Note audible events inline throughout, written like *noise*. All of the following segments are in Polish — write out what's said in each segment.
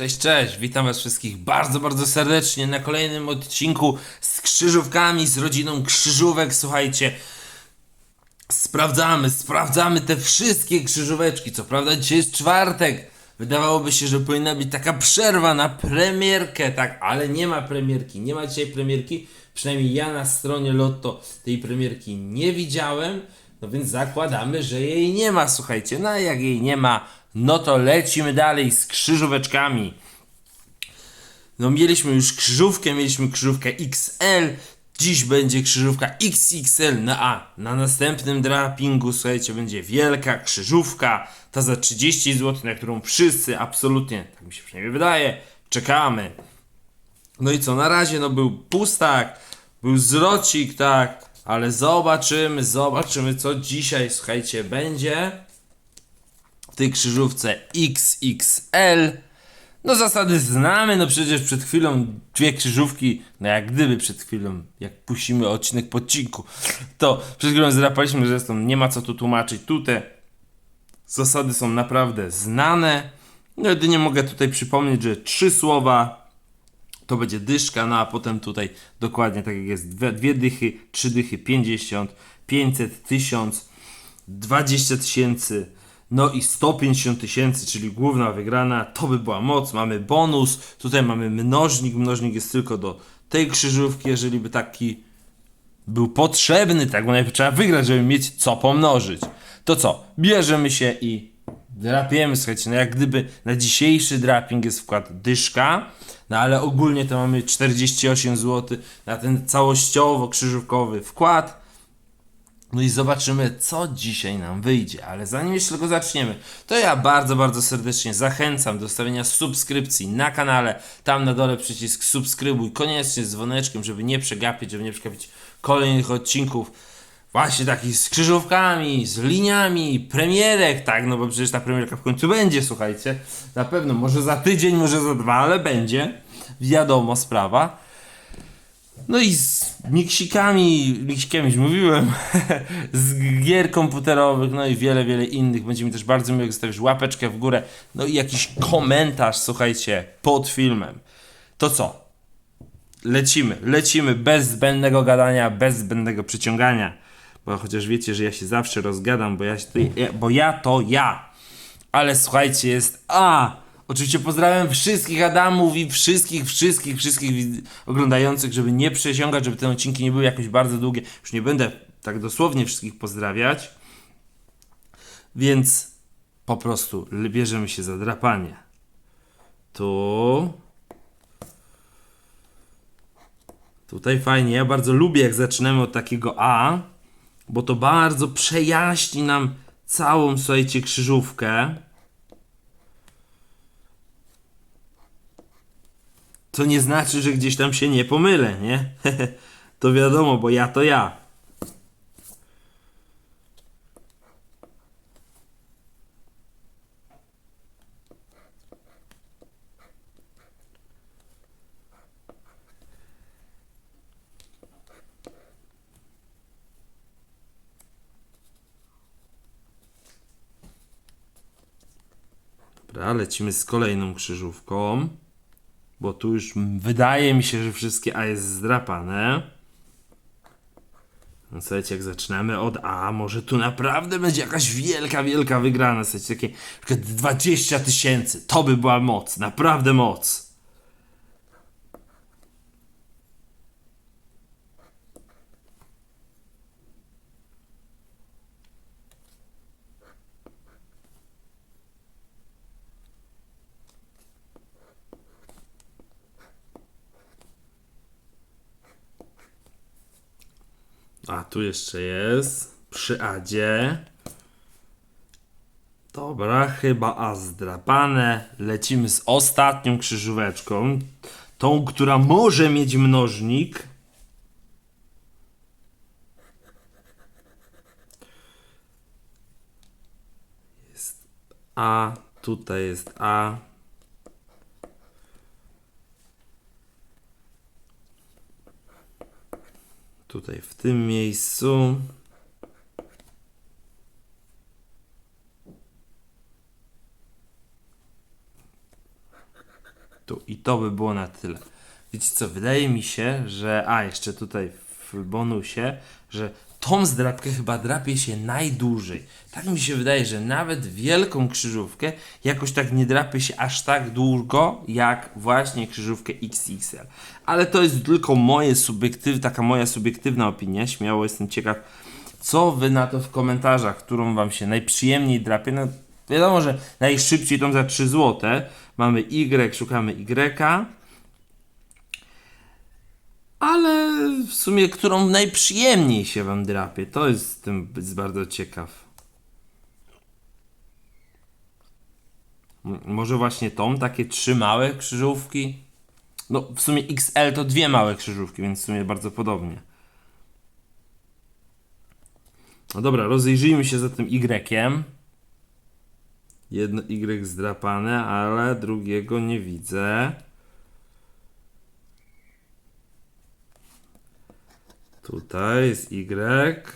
Cześć, cześć, witam was wszystkich bardzo, bardzo serdecznie na kolejnym odcinku z krzyżówkami, z rodziną krzyżówek. Słuchajcie, sprawdzamy, sprawdzamy te wszystkie krzyżóweczki. Co prawda dzisiaj jest czwartek. Wydawałoby się, że powinna być taka przerwa na premierkę, tak, ale nie ma premierki. Nie ma dzisiaj premierki. Przynajmniej ja na stronie Lotto tej premierki nie widziałem. No więc zakładamy, że jej nie ma, słuchajcie. No a jak jej nie ma, no to lecimy dalej z krzyżóweczkami. No mieliśmy już krzyżówkę, mieliśmy krzyżówkę XL, dziś będzie krzyżówka XXL, no a na następnym drapingu, słuchajcie, będzie wielka krzyżówka, ta za 30 zł, na którą wszyscy absolutnie, tak mi się przynajmniej wydaje, czekamy. No i co, na razie no był pustak, był zwrocik, tak, ale zobaczymy, zobaczymy co dzisiaj, słuchajcie, będzie tej krzyżówce XXL. No zasady znamy, no przecież przed chwilą dwie krzyżówki, no jak gdyby przed chwilą, jak puścimy odcinek po odcinku, to przed chwilą zdrapaliśmy, że zresztą nie ma co tu tłumaczyć. Tutaj zasady są naprawdę znane. No jedynie mogę tutaj przypomnieć, że trzy słowa to będzie dyszka, no a potem tutaj dokładnie tak jak jest, dwie, dwie dychy, trzy dychy, 50, 500, 1000, 20 tysięcy, no i 150 tysięcy, czyli główna wygrana, to by była moc, mamy bonus, tutaj mamy mnożnik, mnożnik jest tylko do tej krzyżówki, jeżeli by taki był potrzebny, tak, bo najpierw trzeba wygrać, żeby mieć co pomnożyć. To co, bierzemy się i drapiemy, słuchajcie, no jak gdyby na dzisiejszy draping jest wkład dyszka, no ale ogólnie to mamy 48 zł na ten całościowo krzyżówkowy wkład. No i zobaczymy, co dzisiaj nam wyjdzie. Ale zanim jeszcze go zaczniemy, to ja bardzo, bardzo serdecznie zachęcam do stawienia subskrypcji na kanale. Tam na dole przycisk subskrybuj, koniecznie z dzwoneczkiem, żeby nie przegapić, żeby nie przegapić kolejnych odcinków. Właśnie takich z krzyżówkami, z liniami, premierek, tak, no bo przecież ta premierka w końcu będzie, słuchajcie. Na pewno, może za tydzień, może za dwa, ale będzie. Wiadomo, sprawa. No i z miksikami, miksikami już mówiłem, *laughs* z gier komputerowych, no i wiele, wiele innych. Będzie mi też bardzo miło, jak zostawisz łapeczkę w górę, no i jakiś komentarz, słuchajcie, pod filmem. To co? Lecimy, lecimy bez zbędnego gadania, bez zbędnego przyciągania. Bo chociaż wiecie, że ja się zawsze rozgadam, bo ja, się tutaj, bo ja to ja. Ale słuchajcie, jest A. Oczywiście pozdrawiam wszystkich Adamów i wszystkich, wszystkich, wszystkich oglądających, żeby nie przesiągać, żeby te odcinki nie były jakoś bardzo długie. Już nie będę tak dosłownie wszystkich pozdrawiać. Więc po prostu bierzemy się za drapanie. Tu. Tutaj fajnie. Ja bardzo lubię, jak zaczynamy od takiego A, bo to bardzo przejaśni nam całą, słuchajcie, krzyżówkę. To nie znaczy, że gdzieś tam się nie pomylę, nie? *laughs* to wiadomo, bo ja to ja. Dobra, lecimy z kolejną krzyżówką. Bo tu już wydaje mi się, że wszystkie A jest zdrapane. No słuchajcie, jak zaczynamy od A, może tu naprawdę będzie jakaś wielka, wielka wygrana. Słuchajcie, takie na przykład 20 tysięcy. To by była moc, naprawdę moc. A tu jeszcze jest przy Adzie. Dobra, chyba A zdrapane. Lecimy z ostatnią krzyżóweczką. Tą, która może mieć mnożnik. Jest A, tutaj jest A. Tutaj w tym miejscu. Tu. I to by było na tyle. Wiecie co, wydaje mi się, że... A, jeszcze tutaj w bonusie, że tą zdrapkę chyba drapie się najdłużej. Tak mi się wydaje, że nawet wielką krzyżówkę jakoś tak nie drapie się aż tak długo, jak właśnie krzyżówkę XXL. Ale to jest tylko moje subiektyw, taka moja subiektywna opinia. Śmiało jestem ciekaw, co wy na to w komentarzach, którą wam się najprzyjemniej drapie. No, wiadomo, że najszybciej tą za 3 zł. Mamy Y, szukamy Y. Ale w sumie, którą najprzyjemniej się wam drapie, to jest tym jest bardzo ciekaw. Może właśnie tą, takie trzy małe krzyżówki. No, w sumie XL to dwie małe krzyżówki, więc w sumie bardzo podobnie. No dobra, rozejrzyjmy się za tym Y. Jedno Y zdrapane, ale drugiego nie widzę. Tutaj jest Y.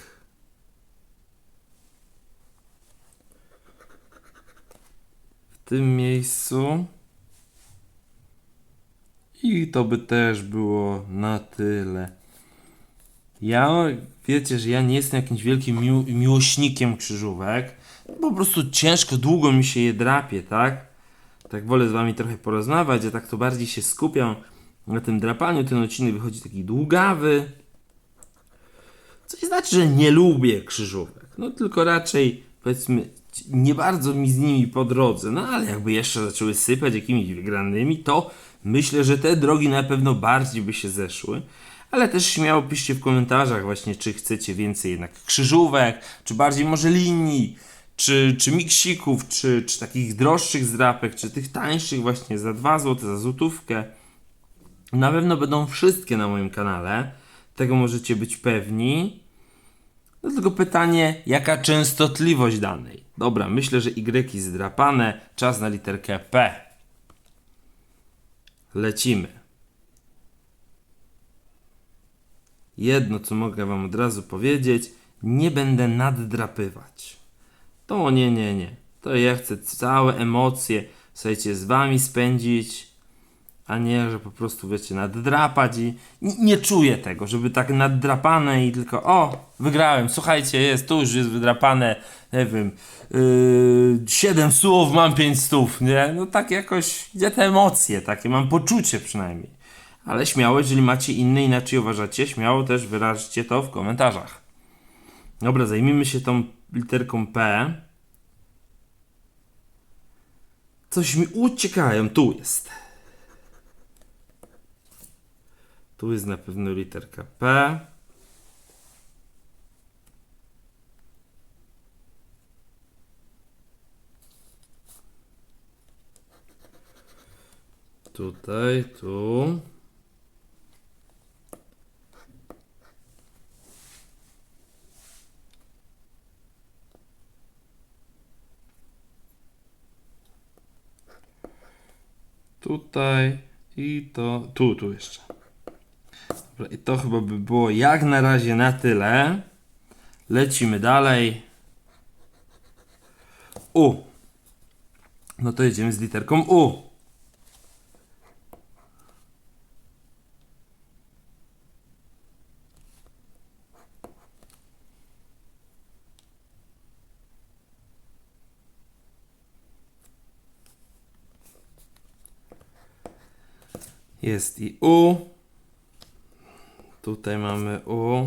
W tym miejscu. I to by też było na tyle. Ja, wiecie, że ja nie jestem jakimś wielkim mił- miłośnikiem krzyżówek. Po prostu ciężko, długo mi się je drapie, tak? Tak wolę z wami trochę porozmawiać, a tak to bardziej się skupiam na tym drapaniu. Ten odcinek wychodzi taki długawy. Co nie znaczy, że nie lubię krzyżówek. No tylko raczej, powiedzmy, nie bardzo mi z nimi po drodze. No ale jakby jeszcze zaczęły sypać jakimiś wygranymi, to myślę, że te drogi na pewno bardziej by się zeszły. Ale też śmiało piszcie w komentarzach właśnie, czy chcecie więcej jednak krzyżówek, czy bardziej może linii, czy, czy miksików, czy, czy takich droższych zdrapek, czy tych tańszych właśnie za 2 zł, za złotówkę. Na pewno będą wszystkie na moim kanale. Tego możecie być pewni. No tylko pytanie, jaka częstotliwość danej? Dobra, myślę, że Y zdrapane. Czas na literkę P. Lecimy. Jedno, co mogę Wam od razu powiedzieć, nie będę naddrapywać. To nie, nie, nie. To ja chcę całe emocje, słuchajcie, z Wami spędzić, a nie, że po prostu, wiecie, naddrapać i nie, czuję tego, żeby tak naddrapane i tylko, o, wygrałem, słuchajcie, jest, tu już jest wydrapane, nie wiem, yy, 7 słów, mam 5 stów, nie? No tak jakoś, gdzie te emocje takie, mam poczucie przynajmniej. Ale śmiało, jeżeli macie inne, inaczej uważacie, śmiało też wyraźcie to w komentarzach. Dobra, zajmijmy się tą literką P. Coś mi uciekają, tu jest. Tu jest na pewno literka P. Tutaj, tu. Tutaj i to. Tu, tu jeszcze. I to chyba by było jak na razie na tyle. Lecimy dalej. U. No to jedziemy z literką U. Jest i U. Tutaj mamy U.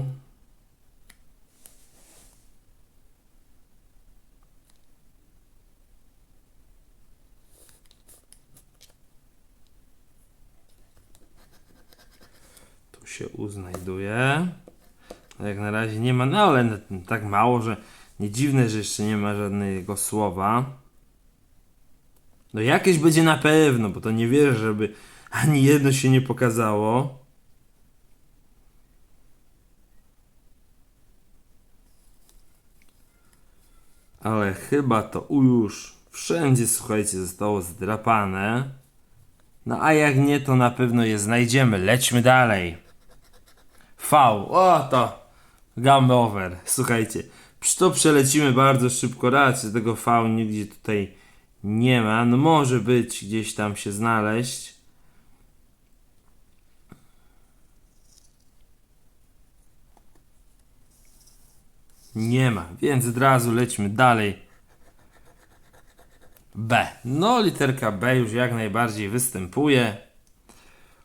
Tu się U znajduje. Jak na razie nie ma, no ale tak mało, że nie dziwne, że jeszcze nie ma żadnego słowa. No jakieś będzie na pewno, bo to nie wierzę, żeby ani jedno się nie pokazało. chyba to już wszędzie, słuchajcie, zostało zdrapane. No a jak nie, to na pewno je znajdziemy. Lećmy dalej. V. O to! Game over. Słuchajcie, to przelecimy bardzo szybko. Raczej tego V nigdzie tutaj nie ma. No może być gdzieś tam się znaleźć. Nie ma, więc od razu lećmy dalej. B. No, literka B już jak najbardziej występuje.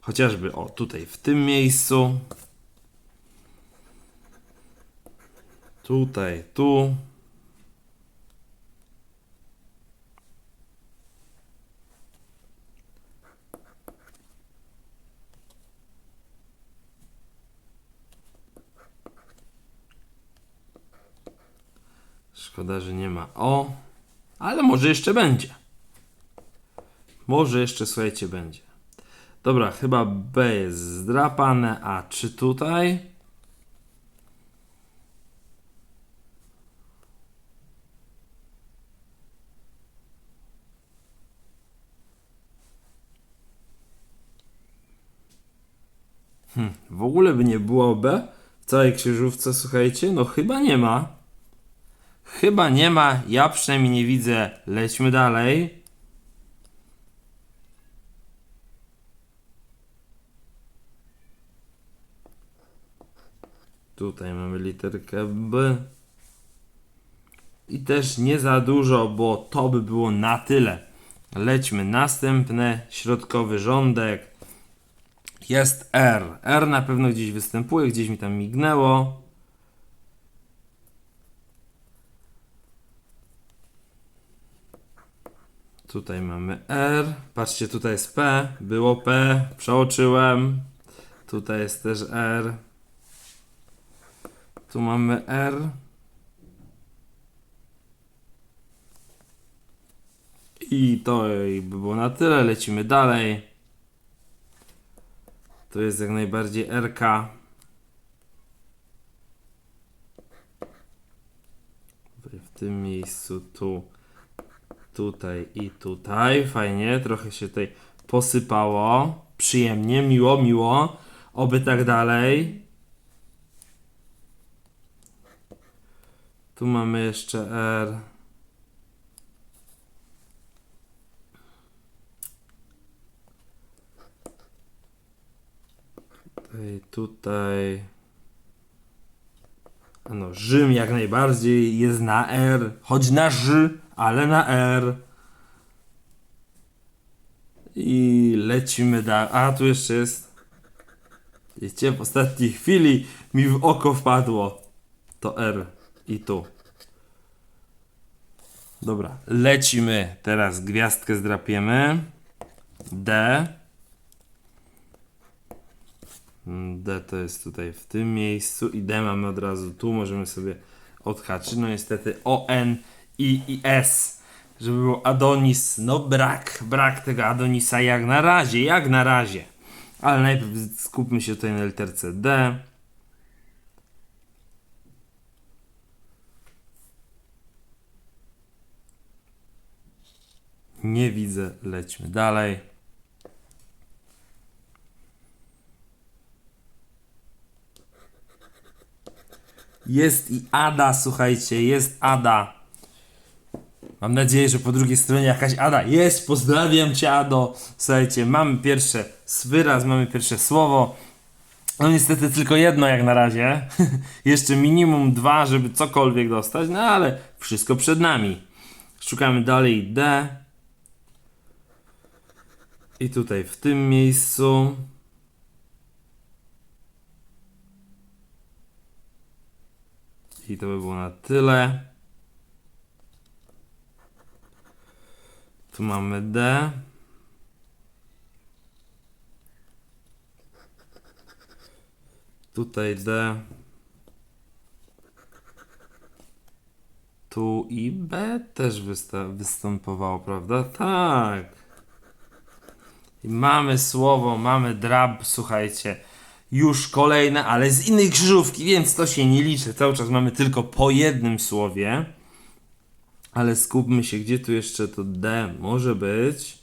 Chociażby o tutaj w tym miejscu. Tutaj, tu. Szkoda, że nie ma o, ale może jeszcze będzie. Może jeszcze, słuchajcie, będzie. Dobra, chyba B jest zdrapane, a czy tutaj? Hmm, w ogóle by nie było B w całej krzyżówce, słuchajcie? No chyba nie ma. Chyba nie ma, ja przynajmniej nie widzę. Lećmy dalej. Tutaj mamy literkę B. I też nie za dużo, bo to by było na tyle. Lećmy następne, środkowy rządek. Jest R. R na pewno gdzieś występuje, gdzieś mi tam mignęło. Tutaj mamy R. Patrzcie, tutaj jest P. Było P. Przeoczyłem. Tutaj jest też R. Tu mamy R. I to by było na tyle. Lecimy dalej. To jest jak najbardziej RK. W tym miejscu, tu, tutaj i tutaj. Fajnie, trochę się tutaj posypało. Przyjemnie, miło, miło. Oby tak dalej. Tu mamy jeszcze R. Tutaj, tutaj. No, Rzym jak najbardziej jest na R, choć na Ż, ale na R. I lecimy dalej. A, tu jeszcze jest. Wiecie, w ostatniej chwili mi w oko wpadło. To R i tu. Dobra, lecimy. Teraz gwiazdkę zdrapiemy. D. D to jest tutaj w tym miejscu i D mamy od razu tu, możemy sobie odhaczyć. No niestety O, N, I i S, żeby był Adonis. No brak, brak tego Adonisa jak na razie, jak na razie. Ale najpierw skupmy się tutaj na literce D. Nie widzę, lećmy dalej. Jest i Ada, słuchajcie, jest Ada. Mam nadzieję, że po drugiej stronie jakaś Ada jest. Pozdrawiam cię, Ado. Słuchajcie, mamy pierwsze wyraz, mamy pierwsze słowo. No niestety tylko jedno jak na razie. *laughs* Jeszcze minimum dwa, żeby cokolwiek dostać, no ale wszystko przed nami. Szukamy dalej D. I tutaj w tym miejscu. I to by było na tyle. Tu mamy D. Tutaj D. Tu i B też występowało, prawda? Tak. I mamy słowo, mamy drab, słuchajcie. Już kolejne, ale z innej krzyżówki, więc to się nie liczy. Cały czas mamy tylko po jednym słowie. Ale skupmy się, gdzie tu jeszcze to D może być.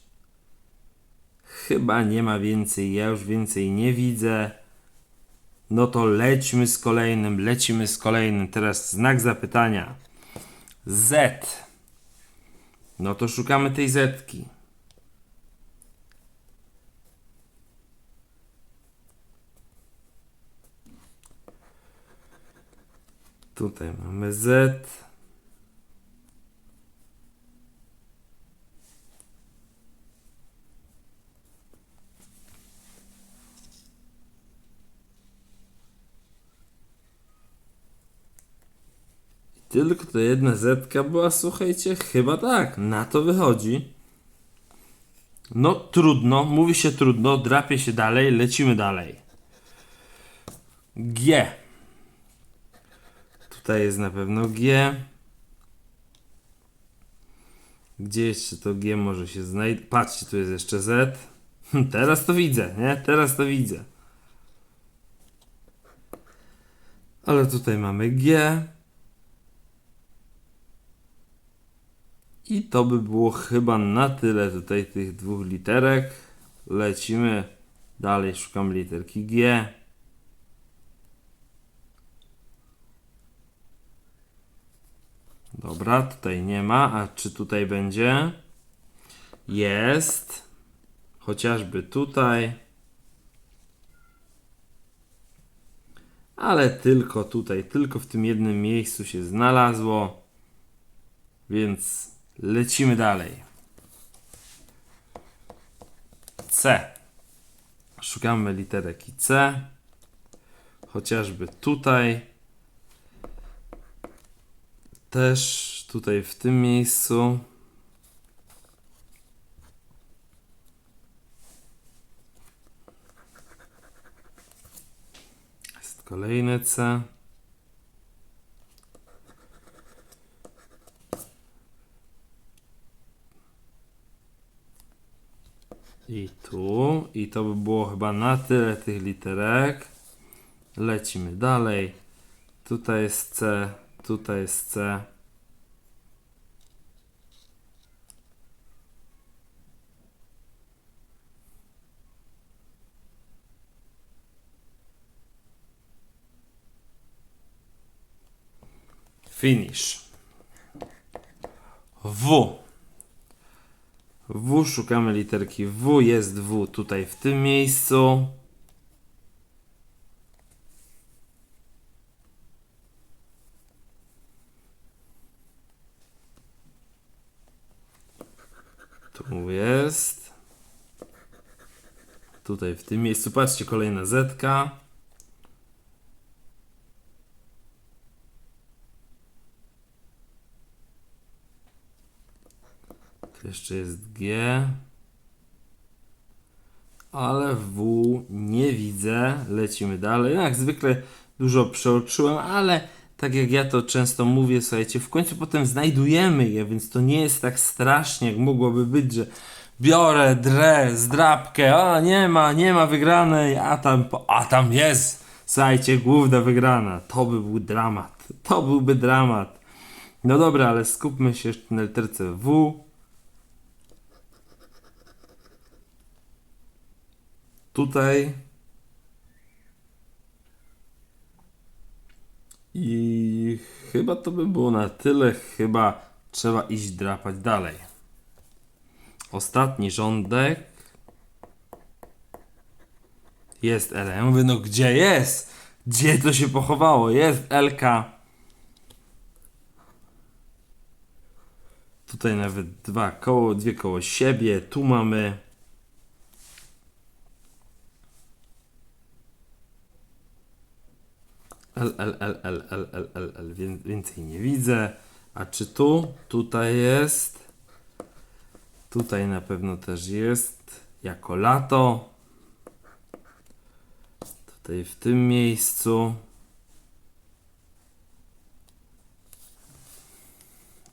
Chyba nie ma więcej, ja już więcej nie widzę. No to lećmy z kolejnym, lecimy z kolejnym. Teraz znak zapytania. Z. No to szukamy tej Zetki. Tutaj mamy Z. Tylko to jedna zetka była, słuchajcie, chyba tak, na to wychodzi. No trudno, mówi się trudno, drapie się dalej, lecimy dalej. G. Tutaj jest na pewno G. Gdzie jeszcze to G może się znajdzie? Patrzcie, tu jest jeszcze Z. *laughs* Teraz to widzę, nie? Teraz to widzę. Ale tutaj mamy G. I to by było chyba na tyle tutaj tych dwóch literek. Lecimy dalej, szukam literki G. Dobra, tutaj nie ma, a czy tutaj będzie? Jest. Chociażby tutaj. Ale tylko tutaj, tylko w tym jednym miejscu się znalazło. Więc lecimy dalej. C. Szukamy i C. Chociażby tutaj. Też tutaj w tym miejscu. Jest kolejne C. I tu. I to by było chyba na tyle tych literek. Lecimy dalej. Tutaj jest C, tutaj jest C. Finish. W. W szukamy literki W. Jest W tutaj w tym miejscu. Tu jest. Tutaj w tym miejscu. Patrzcie, kolejna zetka. Tu jeszcze jest G. Ale W nie widzę. Lecimy dalej. Jak zwykle dużo przeoczyłem, ale tak jak ja to często mówię, słuchajcie, w końcu potem znajdujemy je, więc to nie jest tak strasznie, jak mogłoby być, że biorę, drę, zdrabkę, a nie ma, nie ma wygranej, a tam, a tam jest, słuchajcie, główna wygrana. To by był dramat. To byłby dramat. No dobra, ale skupmy się jeszcze na literce W. Tutaj. I chyba to by było na tyle. Chyba trzeba iść drapać dalej. Ostatni rządek. Jest L. Ja mówię, no gdzie jest? Gdzie to się pochowało? Jest LK. Tutaj nawet dwa koło, dwie koło siebie. Tu mamy. L, L, L, L, L, L, L, L, Wię- więcej nie widzę. A czy tu? Tutaj jest. Tutaj na pewno też jest. Jako lato. Tutaj w tym miejscu.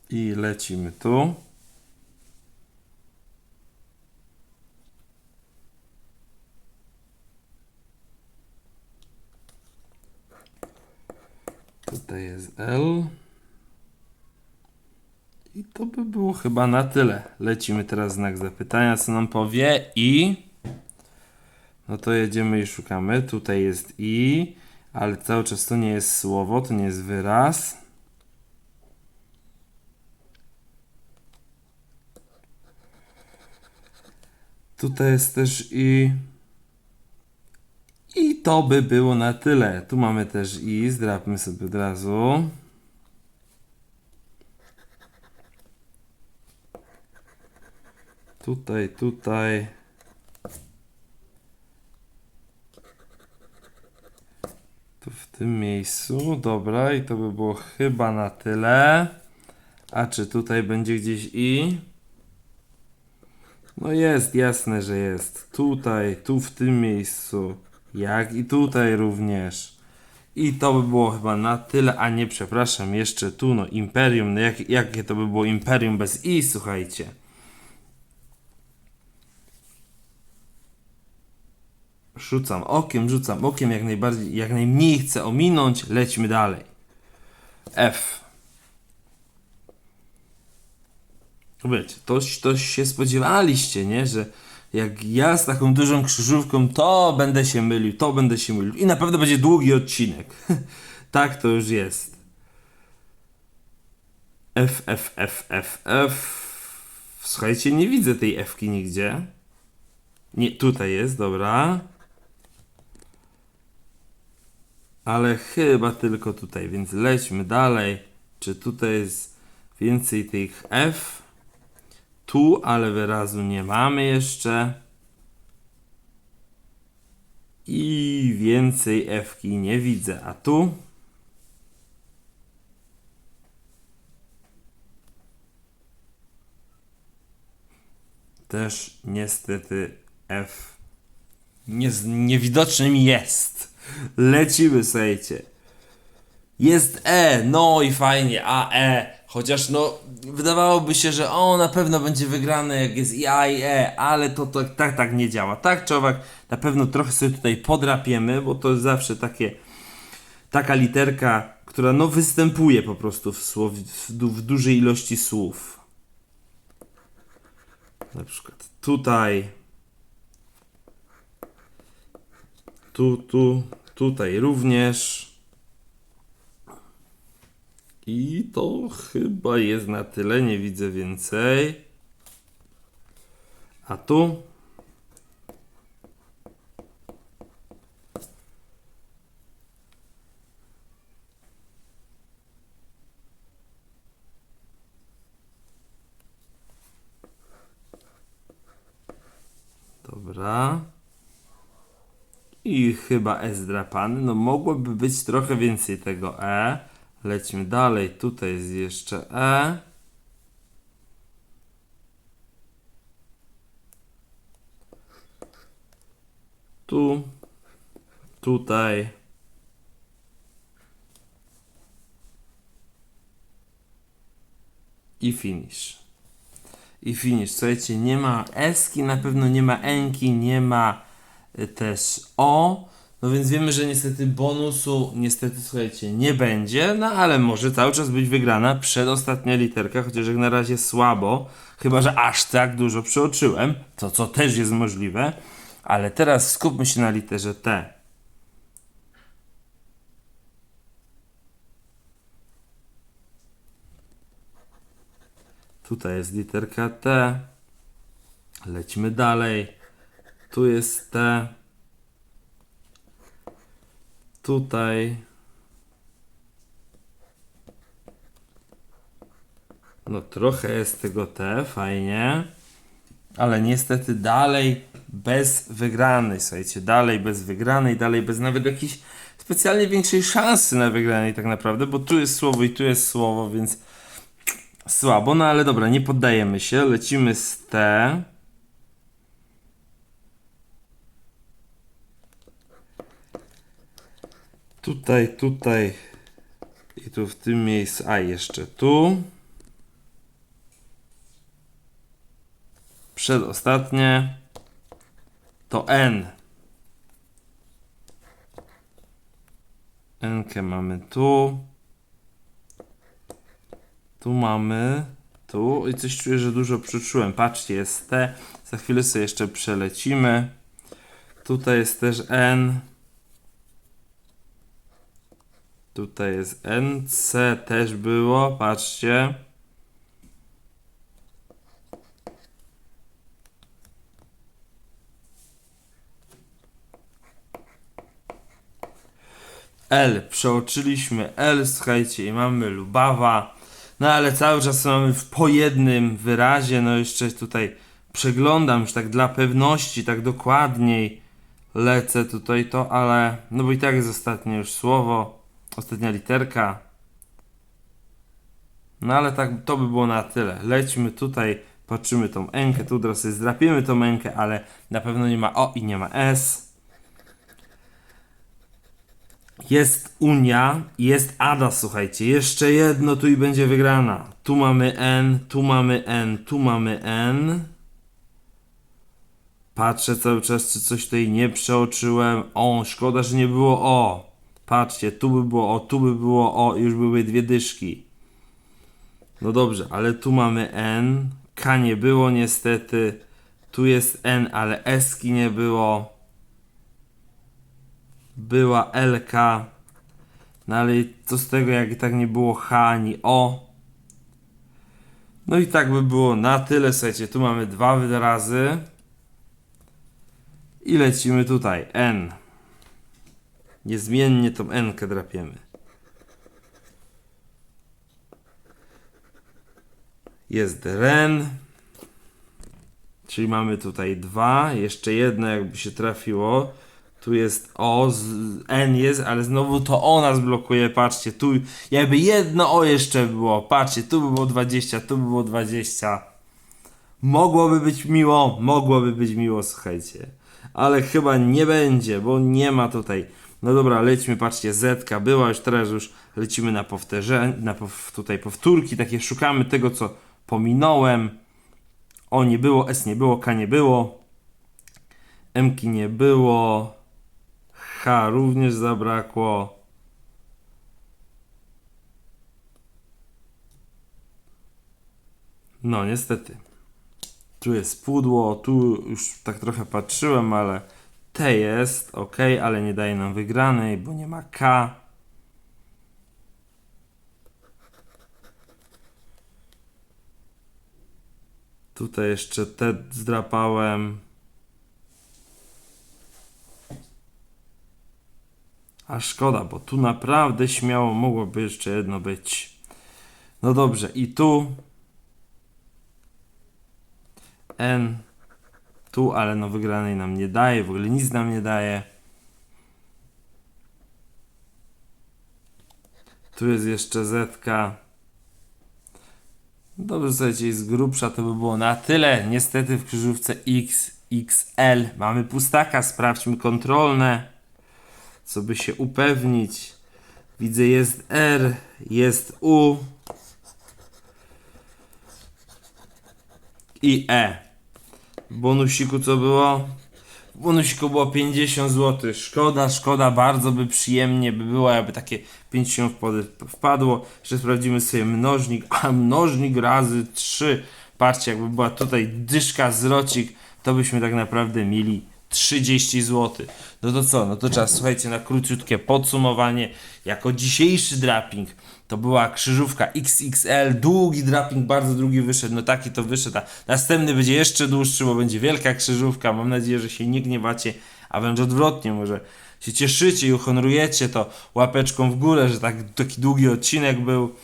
I lecimy tu. Tutaj jest L. I to by było chyba na tyle. Lecimy teraz znak zapytania, co nam powie i. No to jedziemy i szukamy. Tutaj jest i, ale cały czas to nie jest słowo, to nie jest wyraz. Tutaj jest też i. To by było na tyle. Tu mamy też i, zdrapmy sobie od razu. Tutaj, tutaj. Tu w tym miejscu, dobra, i to by było chyba na tyle. A czy tutaj będzie gdzieś i? No jest, jasne, że jest. Tutaj, tu w tym miejscu. Jak i tutaj również. I to by było chyba na tyle, a nie, przepraszam, jeszcze tu, no, Imperium, no jak, jakie to by było Imperium bez i, słuchajcie. Rzucam okiem, rzucam okiem, jak najbardziej, jak najmniej chcę ominąć, lećmy dalej. F. Wiecie, to, to się spodziewaliście, nie? Że jak ja z taką dużą krzyżówką, to będę się mylił, to będę się mylił. I na pewno będzie długi odcinek. *laughs* tak to już jest. F, F, F, F, F. Słuchajcie, nie widzę tej F-ki nigdzie. Nie, tutaj jest, dobra. Ale chyba tylko tutaj, więc lećmy dalej. Czy tutaj jest więcej tych F? Tu, ale wyrazu nie mamy jeszcze. I więcej F-ki nie widzę. A tu? Też niestety F nie, niewidocznym jest. Lecimy, słuchajcie. Jest E, no i fajnie, a E. Chociaż no, wydawałoby się, że o, na pewno będzie wygrane jak jest i i E, ale to, to tak, tak nie działa. Tak, człowiek, na pewno trochę sobie tutaj podrapiemy, bo to jest zawsze takie, taka literka, która no występuje po prostu w, słow, w, w dużej ilości słów. Na przykład tutaj, tu, tu, tutaj również. I to chyba jest na tyle, nie widzę więcej. A tu? Dobra. I chyba E zdrapany. No mogłoby być trochę więcej tego E. Lećmy dalej. Tutaj jest jeszcze E. Tu. Tutaj. I finish. I finish. Słuchajcie, nie ma eski, na pewno nie ma enki, nie ma y, też o. No więc wiemy, że niestety bonusu, niestety słuchajcie, nie będzie, no ale może cały czas być wygrana przedostatnia literka, chociaż jak na razie słabo, chyba że aż tak dużo przeoczyłem, to co też jest możliwe, ale teraz skupmy się na literze T. Tutaj jest literka T. Lećmy dalej. Tu jest T. Tutaj. No trochę jest tego T, fajnie. Ale niestety dalej bez wygranej, słuchajcie, dalej bez wygranej, dalej bez nawet jakiejś specjalnie większej szansy na wygranej tak naprawdę, bo tu jest słowo i tu jest słowo, więc słabo, no ale dobra, nie poddajemy się, lecimy z T. Tutaj, tutaj i tu w tym miejscu, a jeszcze tu. Przedostatnie to N. N mamy tu. Tu mamy. Tu. I coś czuję, że dużo przeczułem. Patrzcie, jest T. Za chwilę sobie jeszcze przelecimy. Tutaj jest też N. Tutaj jest NC też było. Patrzcie. L przeoczyliśmy L, słuchajcie, i mamy Lubawa. No ale cały czas mamy w po jednym wyrazie, no jeszcze tutaj przeglądam już tak dla pewności, tak dokładniej lecę tutaj to, ale no bo i tak jest ostatnie już słowo, ostatnia literka. No ale tak to by było na tyle. Lećmy tutaj, patrzymy tą enkę, tu teraz sobie zdrapiemy tą enkę, ale na pewno nie ma O i nie ma S. Jest Unia, jest Ada, słuchajcie. Jeszcze jedno tu i będzie wygrana. Tu mamy N, tu mamy N, tu mamy N. Patrzę cały czas, czy coś tutaj nie przeoczyłem. O, szkoda, że nie było O. Patrzcie, tu by było O, tu by było O, już były dwie dyszki. No dobrze, ale tu mamy N. K nie było niestety. Tu jest N, ale Eski nie było była LK. No ale co z tego, jak i tak nie było H ani O. No i tak by było na tyle, słuchajcie. Tu mamy dwa wyrazy. I lecimy tutaj. N. Niezmiennie tą N drapiemy. Jest ren. Czyli mamy tutaj dwa. Jeszcze jedno jakby się trafiło. Tu jest O, z, N jest, ale znowu to O nas blokuje. Patrzcie, tu jakby jedno O jeszcze było. Patrzcie, tu by było 20, tu by było 20. Mogłoby być miło, mogłoby być miło, słuchajcie. Ale chyba nie będzie, bo nie ma tutaj. No dobra, lećmy, patrzcie, Zetka była już, teraz już lecimy na powtórzenie, na pow, tutaj powtórki, takie szukamy tego, co pominąłem. O nie było, S nie było, K nie było. Mki nie było. H również zabrakło. No, niestety. Tu jest pudło, tu już tak trochę patrzyłem, ale T jest, ok, ale nie daje nam wygranej, bo nie ma K. Tutaj jeszcze T zdrapałem. A szkoda, bo tu naprawdę śmiało mogłoby jeszcze jedno być. No dobrze, i tu N tu, ale no wygranej nam nie daje, w ogóle nic nam nie daje. Tu jest jeszcze Z. Dobrze, słuchajcie, z grubsza to by było na tyle. Niestety w krzyżówce XXL mamy pustaka, sprawdźmy kontrolne, co by się upewnić. Widzę jest R, jest U i E. Bonusiku co było? W bonusiku było 50 zł. Szkoda, szkoda, bardzo by przyjemnie by było, jakby takie 50 wpady- wpadło. Jeszcze sprawdzimy sobie mnożnik, a mnożnik razy 3. Patrzcie, jakby była tutaj dyszka zrocik, to byśmy tak naprawdę mieli 30 zł. No to co? No to czas, słuchajcie, na króciutkie podsumowanie. Jako dzisiejszy draping to była krzyżówka XXL, długi draping, bardzo długi wyszedł, no taki to wyszedł, a następny będzie jeszcze dłuższy, bo będzie wielka krzyżówka, mam nadzieję, że się nie gniewacie, a wręcz odwrotnie, może się cieszycie i uhonorujecie to łapeczką w górę, że tak, taki długi odcinek był,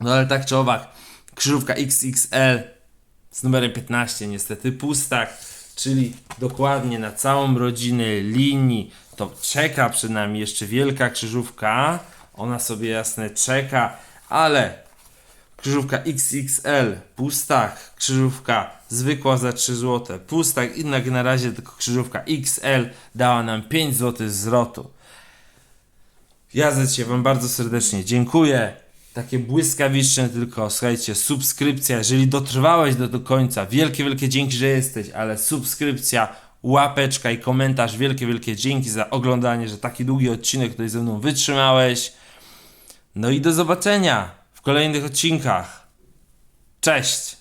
no ale tak czy owak, krzyżówka XXL z numerem 15 niestety pustak, czyli dokładnie na całą rodzinę linii, to czeka przed nami jeszcze wielka krzyżówka, ona sobie jasne czeka, ale krzyżówka XXL, pustak, krzyżówka zwykła za 3 zł, pustak, jednak na razie tylko krzyżówka XL dała nam 5 zł zwrotu. Ja za Wam bardzo serdecznie dziękuję. Takie błyskawiczne tylko, słuchajcie, subskrypcja, jeżeli dotrwałeś do, do końca, wielkie, wielkie dzięki, że jesteś, ale subskrypcja, łapeczka i komentarz, wielkie, wielkie dzięki za oglądanie, że taki długi odcinek tutaj ze mną wytrzymałeś. No i do zobaczenia w kolejnych odcinkach. Cześć!